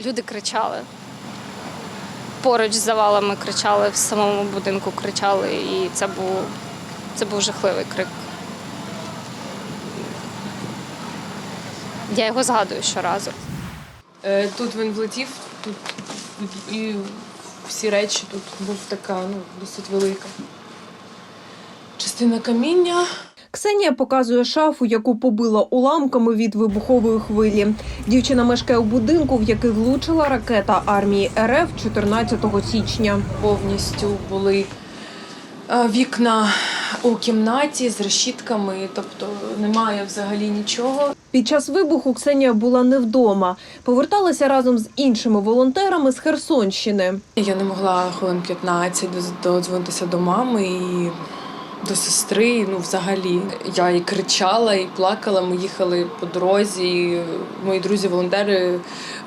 Люди кричали. Поруч з завалами кричали, в самому будинку кричали, і це був, це був жахливий крик. Я його згадую щоразу. Е, Тут він влетів, тут і всі речі тут був така, ну, досить велика. Частина каміння. Ксенія показує шафу, яку побила уламками від вибухової хвилі. Дівчина мешкає у будинку, в який влучила ракета армії РФ 14 січня. повністю були е, вікна у кімнаті з решітками, тобто немає взагалі нічого. Під час вибуху Ксенія була не вдома. Поверталася разом з іншими волонтерами з Херсонщини. Я не могла хвилин 15 доз- додзвонитися до мами і до сестри. Ну, взагалі, я і кричала, і плакала. Ми їхали по дорозі. і Мої друзі-волонтери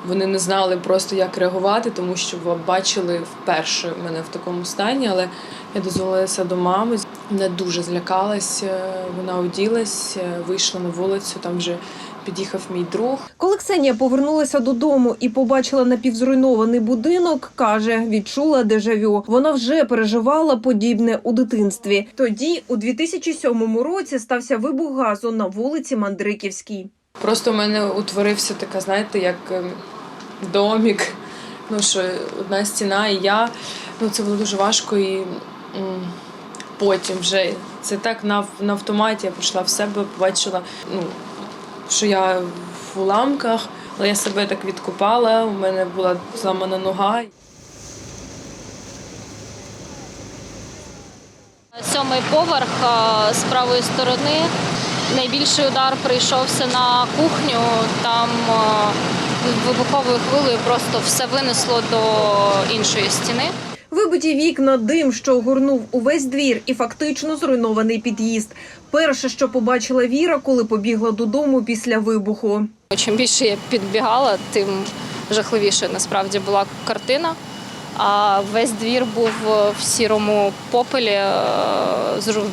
вони не знали просто, як реагувати, тому що бачили вперше мене в такому стані. Але я дозволилася до мами. Вона дуже злякалась. е, Вона оділась, е, вийшла на вулицю. Там вже під'їхав мій друг. Коли Ксенія повернулася додому і побачила напівзруйнований будинок, каже, відчула дежавю. Вона вже переживала подібне у дитинстві. Тоді, у 2007 році, стався вибух газу на вулиці Мандриківській. Просто в мене утворився така, знаєте, як ем, домік. Ну що одна стіна, і я. Ну це було дуже важко. І потім вже це так на, на автоматі я прийшла в себе, побачила, ну, що я в уламках, але я себе так відкопала, у мене була зламана нога. Сьомий поверх з правої сторони. Найбільший удар прийшовся на кухню. Там вибуховою хвилею просто все винесло до іншої стіни. Вибиті вікна, дим, що огорнув увесь двір, і фактично зруйнований під'їзд. Перше, що побачила Віра, коли побігла додому після вибуху. Чим більше я підбігала, тим жахливіше насправді була картина. А весь двір був в сірому попелі, е,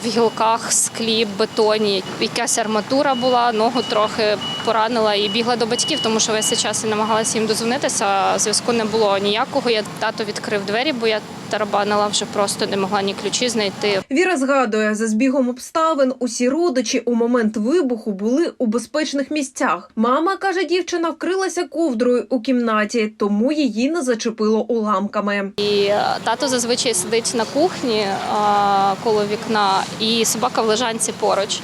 в гілках, склі, бетоні. Якась арматура була, ногу трохи поранила і бігла до батьків, тому що весь цей час я намагалася їм дозвонитися. Зв'язку не було ніякого. Я тато відкрив двері, бо я тарабанила вже просто не могла ні ключі знайти. Віра згадує, за збігом обставин усі родичі у момент вибуху були у безпечних місцях. Мама каже, дівчина вкрилася ковдрою у кімнаті, тому її не зачепило уламками. І е, тато зазвичай сидить на кухні а, коло вікна, і собака в лежанці поруч.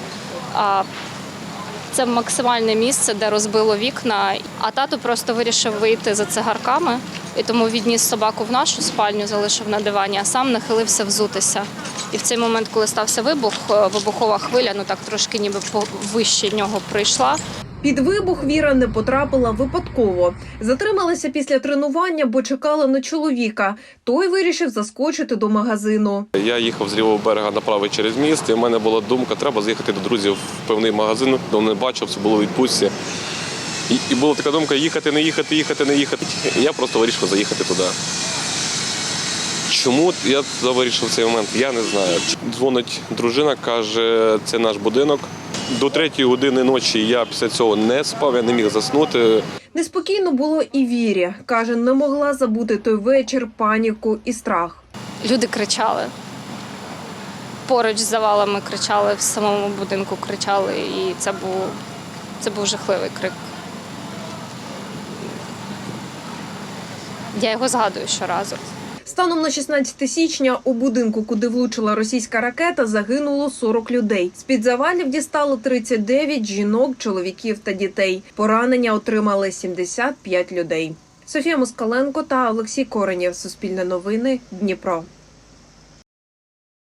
А, це максимальне місце, де розбило вікна. А тато просто вирішив вийти за цигарками, і тому відніс собаку в нашу спальню, залишив на дивані, а сам нахилився взутися. І в цей момент, коли стався вибух, е, вибухова хвиля, ну так трошки ніби вище нього прийшла. Під вибух Віра не потрапила випадково. Затрималася після тренування, бо чекала на чоловіка. Той вирішив заскочити до магазину. Я їхав з лівого берега направо через міст, і в мене була думка, треба заїхати до друзів в певний магазин, де не бачив, це було відпустці. І, і була така думка їхати, не їхати, їхати, не їхати. І я просто вирішив заїхати туди. Чому я вирішив цей момент? Я не знаю. Дзвонить дружина, каже, це наш будинок. До третьої години ночі я після цього не спав, я не міг заснути. Неспокійно було і Вірі. Каже, не могла забути той вечір, паніку і страх. Люди кричали. Поруч з завалами кричали, в самому будинку кричали, і це був, це був жахливий крик. Я його згадую щоразу. Станом на 16 січня у будинку, куди влучила російська ракета, загинуло 40 людей. З під завалів дістало 39 жінок, чоловіків та дітей. Поранення отримали 75 людей. Софія Москаленко та Олексій Коренєв. Суспільне новини. Дніпро.